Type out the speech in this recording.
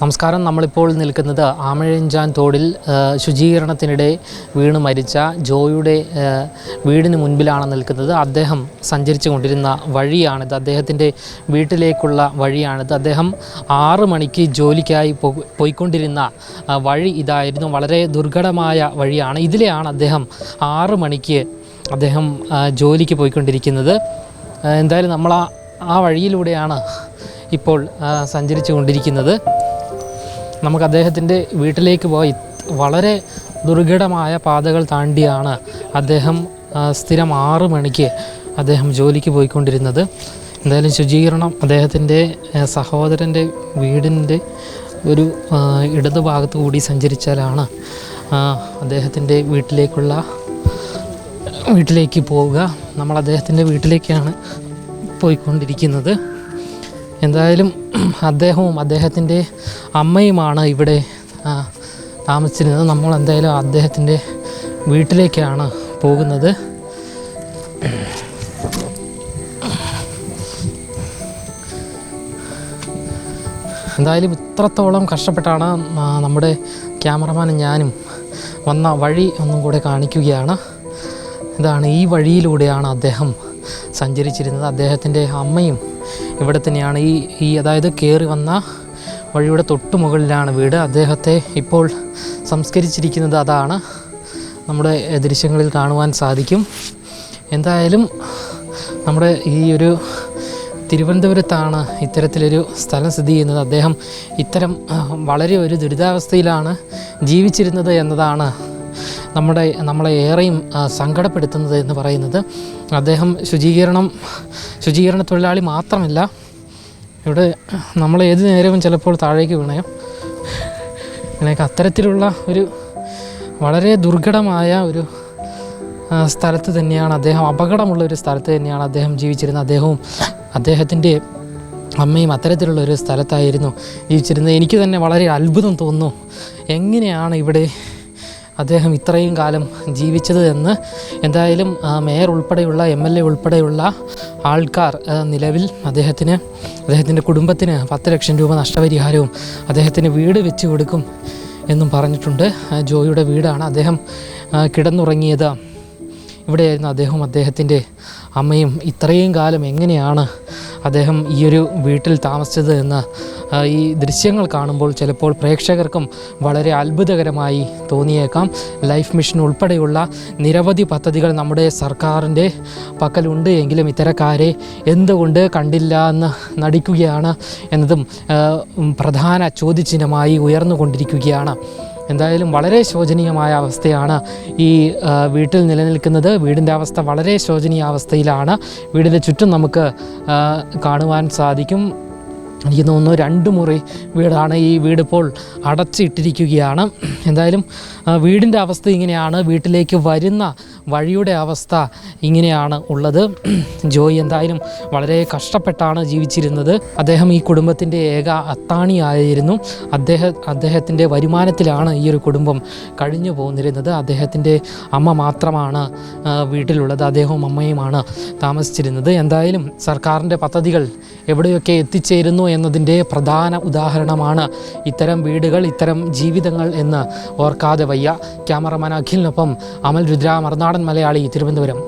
നമസ്കാരം. നമ്മളിപ്പോൾ നിൽക്കുന്നത് ആമഴഞ്ചാൻ തോടിൽ ശുചീകരണത്തിനിടെ വീണ് മരിച്ച ജോയുടെ വീടിന് മുൻപിലാണ് നിൽക്കുന്നത്. അദ്ദേഹം സഞ്ചരിച്ചു കൊണ്ടിരുന്ന വഴിയാണിത്. അദ്ദേഹത്തിന്റെ വീട്ടിലേക്കുള്ള വഴിയാണിത്. അദ്ദേഹം ആറ് മണിക്ക് ജോലിക്കായി പോയിക്കൊണ്ടിരുന്ന വഴി ഇതായിരുന്നു. വളരെ ദുർഘടമായ വഴിയാണ്. ഇതിലെയാണ് അദ്ദേഹം ആറ് മണിക്ക് അദ്ദേഹം ജോലിക്ക് പോയിക്കൊണ്ടിരിക്കുന്നത്. എന്തായാലും നമ്മൾ ആ ആ വഴിയിലൂടെയാണ് ഇപ്പോൾ സഞ്ചരിച്ചു കൊണ്ടിരിക്കുന്നത്. നമുക്ക് അദ്ദേഹത്തിന്റെ വീട്ടിലേക്ക് പോയി വളരെ ദുർഘടമായ പാതകൾ താണ്ടിയാണ് അദ്ദേഹം സ്ഥിരം ആറ് മണിക്ക് അദ്ദേഹം ജോലിക്ക് പോയിക്കൊണ്ടിരുന്നത്. എന്തായാലും ശുചീകരണം അദ്ദേഹത്തിന്റെ സഹോദരന്റെ വീടിന്റെ ഒരു ഇടതു ഭാഗത്ത് കൂടി സഞ്ചരിച്ചാലാണ് അദ്ദേഹത്തിന്റെ വീട്ടിലേക്കുള്ള വീട്ടിലേക്ക് പോവുക. നമ്മൾ അദ്ദേഹത്തിന്റെ വീട്ടിലേക്കാണ് പോയിക്കൊണ്ടിരിക്കുന്നത്. എന്തായാലും അദ്ദേഹവും അദ്ദേഹത്തിന്റെ അമ്മയുമാണ് ഇവിടെ താമസിച്ചിരുന്നത്. നമ്മൾ എന്തായാലും അദ്ദേഹത്തിന്റെ വീട്ടിലേക്കാണ് പോകുന്നത്. എന്തായാലും ഇത്രത്തോളം കഷ്ടപ്പെട്ടാണ് നമ്മുടെ ക്യാമറമാനും ഞാനും വന്ന വഴി ഒന്നും കൂടെ കാണിക്കുകയാണ്. ഇതാണ് ഈ വഴിയിലൂടെയാണ് അദ്ദേഹം സഞ്ചരിച്ചിരുന്നത്. അദ്ദേഹത്തിന്റെ അമ്മയും ഇവിടെ തന്നെയാണ്. ഈ ഈ അതായത് കയറി വന്ന വഴിയുടെ തൊട്ട് മുകളിലാണ് വീട്. അദ്ദേഹത്തെ ഇപ്പോൾ സംസ്കരിച്ചിരിക്കുന്നത് അതാണ്. നമ്മുടെ ദൃശ്യങ്ങളിൽ കാണുവാൻ സാധിക്കും. എന്തായാലും നമ്മുടെ ഈ ഒരു തിരുവനന്തപുരത്താണ് ഇത്തരത്തിലൊരു സ്ഥലം സ്ഥിതി ചെയ്യുന്നത്. അദ്ദേഹം ഇത്തരം വളരെ ഒരു ദുരിതാവസ്ഥയിലാണ് ജീവിച്ചിരുന്നത് എന്നതാണ് നമ്മുടെ നമ്മളെ ഏറെയും സങ്കടപ്പെടുത്തുന്നത് എന്ന് പറയുന്നത് അദ്ദേഹം ശുചീകരണം ശുചീകരണ തൊഴിലാളി മാത്രമല്ല ഇവിടെ നമ്മൾ ഏത് നേരവും ചിലപ്പോൾ താഴേക്ക് വീണയും അങ്ങനെയൊക്കെ അത്തരത്തിലുള്ള ഒരു വളരെ ദുർഘടമായ ഒരു സ്ഥലത്ത് തന്നെയാണ് അദ്ദേഹം അപകടമുള്ള ഒരു സ്ഥലത്ത് തന്നെയാണ് അദ്ദേഹം ജീവിച്ചിരുന്നത്. അദ്ദേഹവും അദ്ദേഹത്തിന്റെ അമ്മയും അത്തരത്തിലുള്ള ഒരു സ്ഥലത്തായിരുന്നു ജീവിച്ചിരുന്നത്. എനിക്ക് തന്നെ വളരെ അത്ഭുതം തോന്നുന്നു. എങ്ങനെയാണ് ഇവിടെ അദ്ദേഹം ഇത്രയും കാലം ജീവിച്ചത് എന്ന് എന്തായാലും മേയർ ഉൾപ്പെടെയുള്ള എം എൽ എ ഉൾപ്പെടെയുള്ള ആൾക്കാർ നിലവിൽ അദ്ദേഹത്തിന് അദ്ദേഹത്തിന്റെ കുടുംബത്തിന് പത്ത് ലക്ഷം രൂപ നഷ്ടപരിഹാരവും അദ്ദേഹത്തിന് വീട് വെച്ച് കൊടുക്കും എന്നും പറഞ്ഞിട്ടുണ്ട്. ജോയിയുടെ വീടാണ് അദ്ദേഹം കിടന്നുറങ്ങിയത്. ഇവിടെയായിരുന്നു അദ്ദേഹവും അദ്ദേഹത്തിന്റെ അമ്മയും. ഇത്രയും കാലം എങ്ങനെയാണ് അദ്ദേഹം ഈ ഒരു വീട്ടിൽ താമസിച്ചത് എന്ന് ഈ ദൃശ്യങ്ങൾ കാണുമ്പോൾ ചിലപ്പോൾ പ്രേക്ഷകർക്കും വളരെ അത്ഭുതകരമായി തോന്നിയേക്കാം. ലൈഫ് മിഷൻ ഉൾപ്പെടെയുള്ള നിരവധി പദ്ധതികൾ നമ്മുടെ സർക്കാരിന്റെ പക്കലുണ്ട് എങ്കിലും ഇത്തരക്കാരെ എന്തുകൊണ്ട് കണ്ടില്ല എന്ന് നടിക്കുകയാണ് എന്നതും പ്രധാന ചോദ്യചിഹ്നമായി ഉയർന്നുകൊണ്ടിരിക്കുകയാണ്. എന്തായാലും വളരെ ശോചനീയമായ അവസ്ഥയാണ് ഈ വീട്ടിൽ നിലനിൽക്കുന്നത്. വീടിന്റെ അവസ്ഥ വളരെ ശോചനീയ അവസ്ഥയിലാണ്. വീടിന്റെ ചുറ്റും നമുക്ക് കാണുവാൻ സാധിക്കും. എനിക്ക് തോന്നുന്നു രണ്ട് മുറി വീടാണ് ഈ വീടിപ്പോൾ അടച്ചിട്ടിരിക്കുകയാണ്. എന്തായാലും വീടിന്റെ അവസ്ഥ ഇങ്ങനെയാണ്. വീട്ടിലേക്ക് വരുന്ന വഴിയുടെ അവസ്ഥ ഇങ്ങനെയാണ് ഉള്ളത്. ജോയ് എന്തായാലും വളരെ കഷ്ടപ്പെട്ടാണ് ജീവിച്ചിരുന്നത്. അദ്ദേഹം ഈ കുടുംബത്തിന്റെ ഏക അത്താണിയായിരുന്നു. അദ്ദേഹം അദ്ദേഹത്തിന്റെ വരുമാനത്തിലാണ് ഈ ഒരു കുടുംബം കഴിഞ്ഞു പോന്നിരുന്നത്. അദ്ദേഹത്തിന്റെ അമ്മ മാത്രമാണ് വീട്ടിലുള്ളത്. അദ്ദേഹവും അമ്മയുമാണ് താമസിച്ചിരുന്നത്. എന്തായാലും സർക്കാരിന്റെ പദ്ധതികൾ എവിടെയൊക്കെ എത്തിച്ചേരുന്നു എന്നതിന്റെ പ്രധാന ഉദാഹരണമാണ് ഇത്തരം വീടുകൾ ഇത്തരം ജീവിതങ്ങൾ എന്ന് ഓർക്കാതെ വയ്യ. ക്യാമറമാൻ അഖിലിനൊപ്പം അമൽ രുദ്ര മറുനാടൻ മലയാളി തിരുവനന്തപുരം